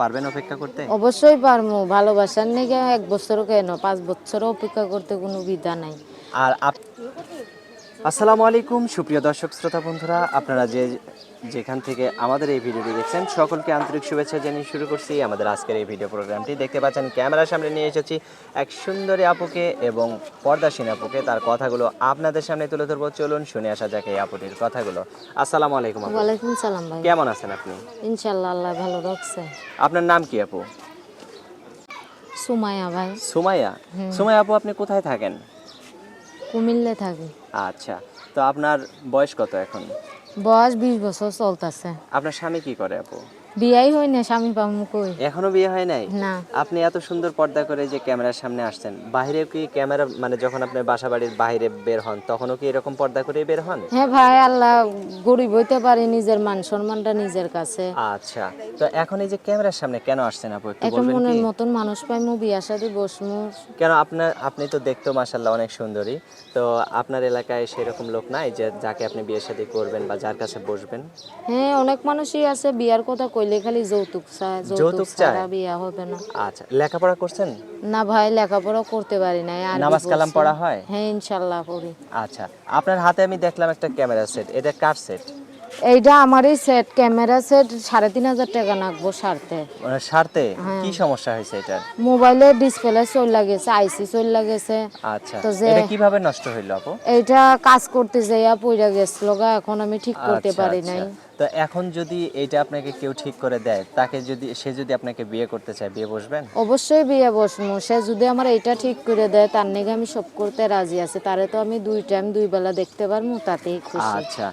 পারবেন অপেক্ষা করতে? অবশ্যই পারমু ভালোবাসার নেই এক বছরও কেন? পাঁচ বছরও অপেক্ষা করতে কোনো বিধা নাই। আর আসসালামু আলাইকুম সুপ্রিয় দর্শক শ্রোতা বন্ধুরা আপনারা যে যেখান থেকে আমাদের এই ভিডিওটি দেখছেন সকলকে আন্তরিক শুভেচ্ছা জানিয়ে শুরু করছি আমাদের আজকের এই ভিডিও প্রোগ্রামটি। দেখতে পাচ্ছেন ক্যামেরার সামনে নিয়ে এসেছি এক সুন্দরী আপুকে এবং পর্দাসীন আপুকে। তার কথাগুলো আপনাদের সামনে তুলে ধরবো। চলুন শুনে আসা যাক এই আপুটির কথাগুলো। আসসালামু আলাইকুম ওয়ালাইকুম সালাম ভাই। কেমন আছেন আপনি? ইনশাল্লাহ আল্লাহ ভালো রাখছে। আপনার নাম কি আপু? সুমায়া ভাই। সুমাইয়া? সুমাইয়া আপু আপনি কোথায় থাকেন? কুমিল্লে থাকি। আচ্ছা তো আপনার বয়স কত এখন? বয়স বিশ বছর চলতেছে। আপনার স্বামী কি করে আপু? বিয়াই হয় না স্বামী কই? এখনও বিয়ে হয় নাই? না। আপনি এত সুন্দর পর্দা করে যে ক্যামেরার সামনে আসছেন বাইরে কি ক্যামেরা মানে যখন আপনি বাসা বাড়ির বাইরে বের হন তখনও কি এরকম পর্দা করে বের হন? হ্যাঁ ভাই আল্লাহ গরিব হইতে পারে নিজের মান সম্মানটা নিজের কাছে। আচ্ছা তো এখন এই যে ক্যামেরার সামনে কেন আসছেন আপু একটু একটা বলবেন মনের কি? মতন মানুষ পাইমু বিয়া শাদি বসমু। কেন আপনার আপনি তো দেখতেও মাসাল্লাহ অনেক সুন্দরী তো আপনার এলাকায় সেরকম লোক নাই যে যাকে আপনি বিয়ে শাদী করবেন বা যার কাছে বসবেন? হ্যাঁ অনেক মানুষই আছে বিয়ার কথা কইলে খালি যৌতুক চায় যৌতুক ছাড়া বিয়া হবে না। আচ্ছা লেখাপড়া করছেন? না ভাই লেখাপড়া করতে পারি আর নামাজ কালাম পড়া হয়? হ্যাঁ ইনশাল্লাহ পড়ি। আচ্ছা আপনার হাতে আমি দেখলাম একটা ক্যামেরা সেট এটা কার সেট? এইটা আমারই সেট ক্যামেরা সেট সাড়ে তিন হাজার টাকা নাকবো সারতে। মানে সারতে? হ্যাঁ। কি সমস্যা হয়েছে এটার মোবাইলের ডিসপ্লে চল লাগেছে আইসি চল লাগেছে আচ্ছা তো যে- এটা কীভাবে নষ্ট হইল আপু? এইটা কাজ করতে যাইয়া পইরা গেছিল গা এখন আমি ঠিক করতে আচ্ছা, পারি আচ্ছা। নাই। তো এখন যদি এটা আপনাকে কেউ ঠিক করে দেয় তাকে যদি সে যদি আপনাকে বিয়ে করতে চায় বিয়ে বসবেন? অবশ্যই বিয়ে বসমু সে যদি আমার এইটা ঠিক করে দেয় তার নাকি আমি সব করতে রাজি আছি। তারে তো আমি দুই টাইম দুই বেলা দেখতে পারব তাতেই খুশি। আচ্ছা।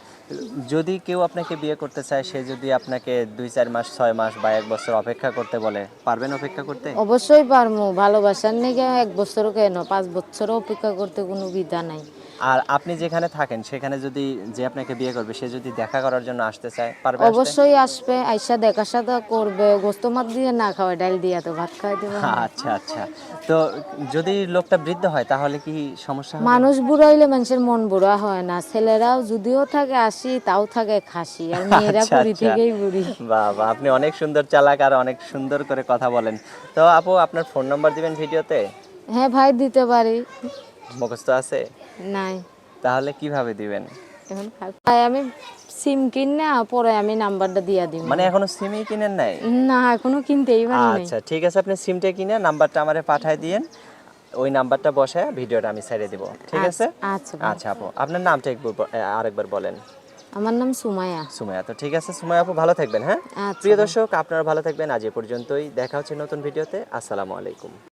যদি কেউ আপনাকে বিয়ে করতে চায় সে যদি আপনাকে দুই চার মাস ছয় মাস বা এক বছর অপেক্ষা করতে বলে পারবেন অপেক্ষা করতে? অবশ্যই পারমু। ভালোবাসার নেগে এক বছরও কেন? পাঁচ বছরও অপেক্ষা করতে কোনো বিধা নাই। আর আপনি যেখানে থাকেন সেখানে যদি যে আপনাকে বিয়ে করবে সে যদি দেখা করার জন্য আসতে চায় পারবে আসতে? অবশ্যই আসবে আইসা দেখা সাদা করবে গোস্ত মাছ দিয়ে না খাওয়াই ডাল দিয়া তো ভাত খাওয়াই দেবো আচ্ছা আচ্ছা। তো যদি লোকটা বৃদ্ধ হয় তাহলে কি সমস্যা হবে? মানুষ বুড়া হইলে মানুষের মন বুড়া হয় না। ছেলেরাও যদিও থাকে আসি তাও থাকে খাসি। আর মেয়েরা আচ্ছা, কুড়ি আচ্ছা। থেকেই বুড়ি। বাহ বাহ আপনি অনেক সুন্দর চালাক আর অনেক সুন্দর করে কথা বলেন। তো আপু আপনার ফোন নাম্বার দিবেন ভিডিওতে? হ্যাঁ ভাই দিতে পারি। মুখস্থ আছে? নাই। তাহলে কীভাবে দিবেন? এখন আমি সিম কিন পরে আমি নাম্বারটা দিয়া দিব। মানে এখনও সিমই কিনেন নাই? না এখনও কিনতেই পারি আচ্ছা ঠিক আছে আপনি সিমটা কিনে নাম্বারটা আমারে পাঠায় দিয়েন। ওই নাম্বারটা বসায় ভিডিওটা আমি ছেড়ে দিব। ঠিক আছে? আচ্ছা আচ্ছা আপু আপনার নামটা একবার আরেকবার বলেন। আমার নাম সুমায়া সুমাইয়া তো ঠিক আছে সুমাইয়া আপু ভালো থাকবেন হ্যাঁ? আচ্ছা প্রিয় দর্শক আপনারা ভালো থাকবেন আজ এ পর্যন্তই। দেখা হচ্ছে নতুন ভিডিওতে। আসসালামু আলাইকুম।